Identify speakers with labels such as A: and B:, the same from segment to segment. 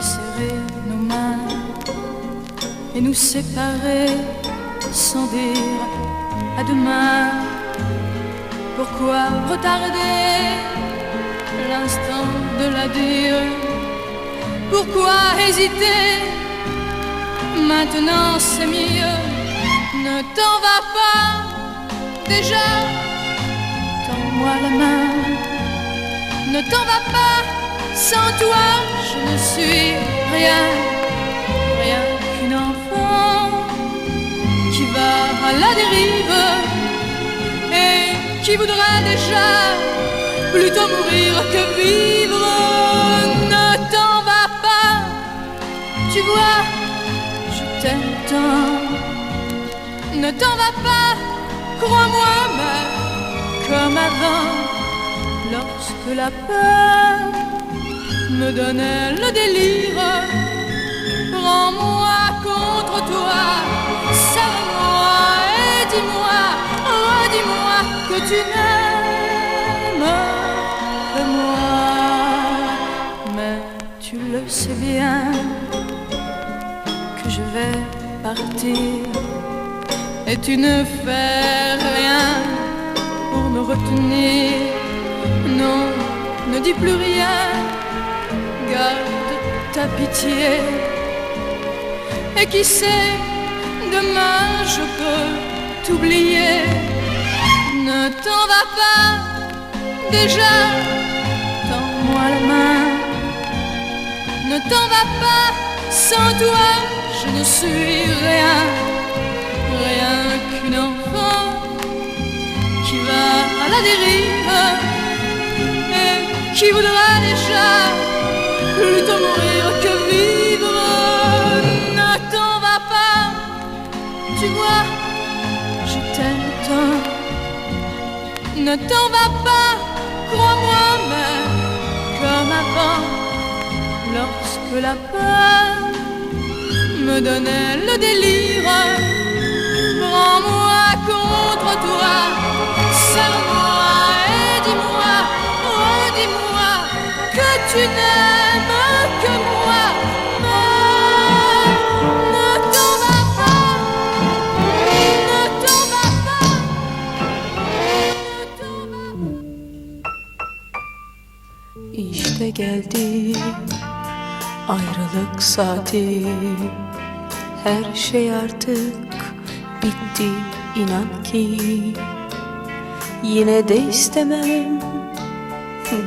A: serrer nos mains et nous séparer sans dire à demain. Pourquoi retarder l'instant de la l'adieu? Pourquoi hésiter Maintenant? C'est mieux. Ne t'en va pas déjà. Tends-moi la main. Ne t'en va pas. Sans toi, je ne suis rien, rien qu'une enfant qui va à la dérive et qui voudrait déjà plutôt mourir que vivre. Ne t'en va pas, tu vois, je t'aime tant. Ne t'en va pas, crois-moi, comme avant, lorsque la peur me donnait le délire. Prends-moi contre toi, serre-moi et dis-moi, oh dis-moi que tu n'aimes que moi. Mais tu le sais bien que je vais partir et tu ne fais rien pour me retenir. Non, ne dis plus rien garde ta pitié. Et qui sait, demain je peux t'oublier. Ne t'en va pas, déjà, tends-moi la main. Ne t'en va pas, sans toi je ne suis rien, rien qu'une enfant qui va à la dérive qui voudra déjà plutôt mourir que vivre. Ne t'en va pas, tu vois, je t'aime. Ne t'en va pas, crois-moi, mais comme avant, lorsque la peur me donnait le délire, prends-moi contre toi,
B: İşte geldi ayrılık saati. Her şey artık bitti inan ki. Yine de istemem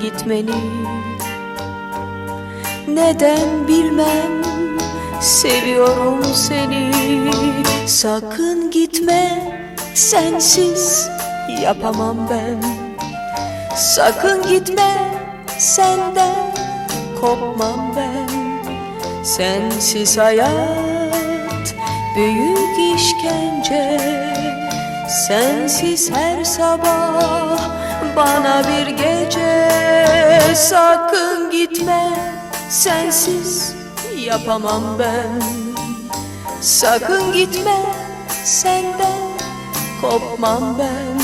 B: gitmeni Neden bilmem seviyorum seni. Sakın gitme sensiz yapamam ben. Sakın gitme senden kopmam ben. Sensiz hayat büyük işkence. Sensiz her sabah bana bir gece. Sakın gitme sensiz yapamam ben. Sakın gitme senden kopmam ben.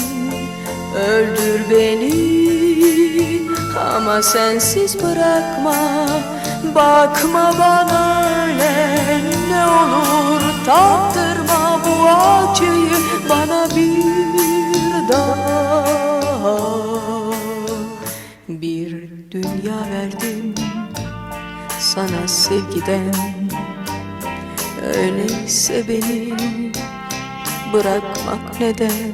B: Öldür beni ama sensiz bırakma. Bakma bana öyle ne olur tattırma bu acıyı bana bir sana sevgiden Öyleyse beni bırakmak neden?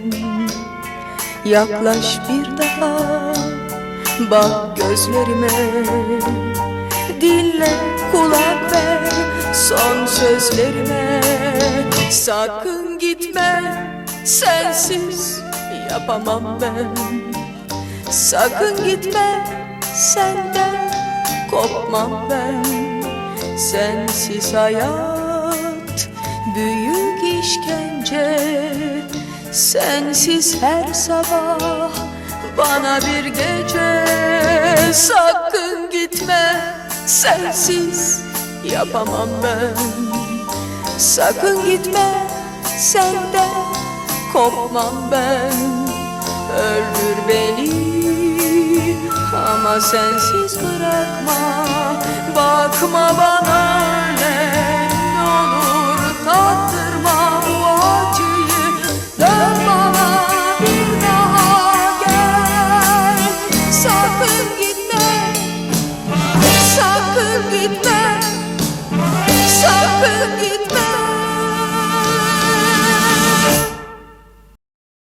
B: Yaklaş bir daha Bak gözlerime Dinle kulak ver Son sözlerime. Sakın gitme Sensiz yapamam ben. Sakın gitme Senden kopmam ben. Sensiz hayat Büyük işkence. Sensiz her sabah bana bir gece. Sakın gitme sensiz yapamam ben. Sakın gitme senden kopmam ben. Öldür beni ama sensiz bırakma Bakma bana öyle Ne olur tattırma bu acıyı. Dön bana bir daha gel. Sakın gitme Sakın gitme